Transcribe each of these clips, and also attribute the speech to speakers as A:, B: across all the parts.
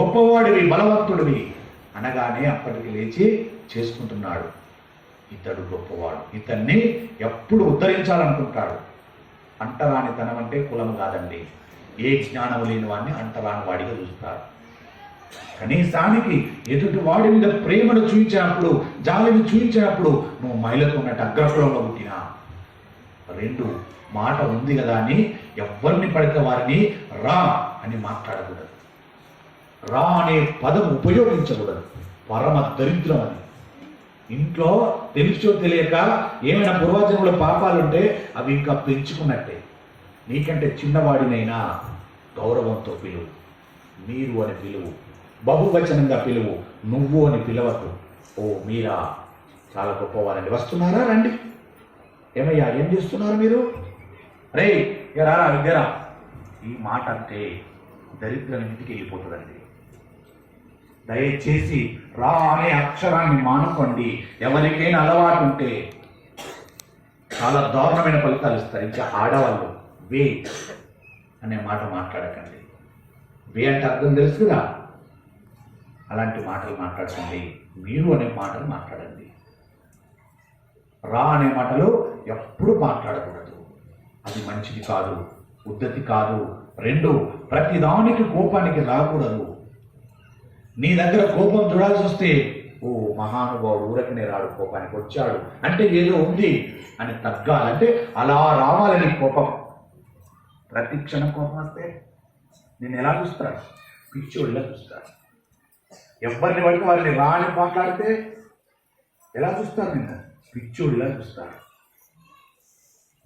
A: గొప్పవాడివి బలవంతుడివి. అనగానే అప్పటికి లేచి చేసుకుంటున్నాడు. ఇతడు గొప్పవాడు. ఇతన్ని ఎప్పుడు ఉద్ధరించాలనుకుంటాడు? అంటరానితనం అంటే కులం కాదండి. ఏ జ్ఞానం లేని వాడిని అంటరాని వాడిగా చూస్తారు. కనీసానికి ఎదుటి వాడి మీద ప్రేమను చూపించినప్పుడు జాలిని చూపించినప్పుడు నువ్వు మహిళతో ఉన్నట్టు అగ్రకులంలో పుట్టినా? రెండు మాట ఉంది కదా అని ఎవరిని పడితే వారిని రా అని మాట్లాడకూడదు. రా అనే పదం ఉపయోగించకూడదు. పరమ దరిద్రం అది. ఇంట్లో తెలుసో తెలియక ఏమైనా పూర్వజన్మల పాపాలుంటే అవి ఇంకా పెంచుకున్నట్టే. నీకంటే చిన్నవాడినైనా గౌరవంతో పిలువు. మీరు అని పిలువు. బహువచనంగా పిలువు. నువ్వు అని పిలవకు. ఓ మీరా చాలా గొప్పవారండి. వస్తున్నారా? రండి. ఏమయ్యా ఏం చేస్తున్నారు మీరు? రే ఇక రారా దగ్గర ఈ మాట అంటే దరిద్రం ఇంటికి వెళ్ళిపోతుందండి. దయచేసి రా అనే అక్షరాన్ని మానుకోండి. ఎవరికైనా అలవాటు ఉంటే చాలా దారుణమైన ఫలితాలు ఇస్తారు. ఇంకా ఆడవాళ్ళు వే అనే మాట మాట్లాడకండి. వే అంటే అర్థం తెలుసుగా అలాంటి మాటలు మాట్లాడకండి. మీరు అనే మాటలు మాట్లాడండి. రా అనే మాటలు ఎప్పుడు మాట్లాడకూడదు. అది మంచిది కాదు. ఉద్ధతి కాదు. రెండు ప్రతిదానికి కోపానికి రాకూడదు. నీ దగ్గర కోపం చూడాల్సి వస్తే ఓ మహానుభావుడు ఊరకనే రాడు కోపానికి వచ్చాడు. అంటే ఏదో ఉంది అని తగ్గాలంటే అలా రావాలని కోపం. ప్రతి క్షణం కోపం వస్తే నేను ఎలా చూస్తాను పిచ్చోళ్ళ చూస్తాను ఎవరిని పడితే వారిని రాని మాట్లాడితే ఎలా చూస్తారు నిన్ను? పిచ్చోళ్ళ చూస్తారు.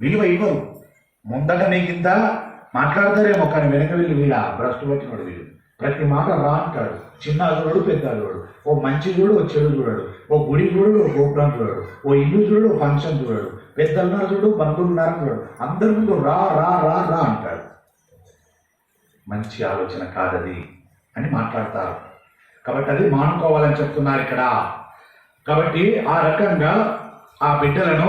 A: విలువ ఇవ్వరు. ముందట నీకింత మాట్లాడతారేమో కానీ వెనక వీళ్ళు వీళ్ళ భ్రష్టు వచ్చినోడు వీళ్ళు ప్రతి మాట రా అంటాడు. చిన్న చూడడు పెద్ద చూడడు ఓ మంచి చూడు ఓ చెడు చూడడు. ఓ గుడి చూడడు ఓ గోపురం చూడడు. ఓ ఇల్లు చూడు ఓ ఫంక్షన్ చూడడు. పెద్దలున్నారు చూడు బంధువులు ఉన్నారు చూడడు. అందరి ముందు రా రా రా రా అంటాడు. మంచి ఆలోచన కాదది అని మాట్లాడతారు. కాబట్టి అది మానుకోవాలని చెప్తున్నారు ఇక్కడ. కాబట్టి ఆ రకంగా ఆ బిడ్డలను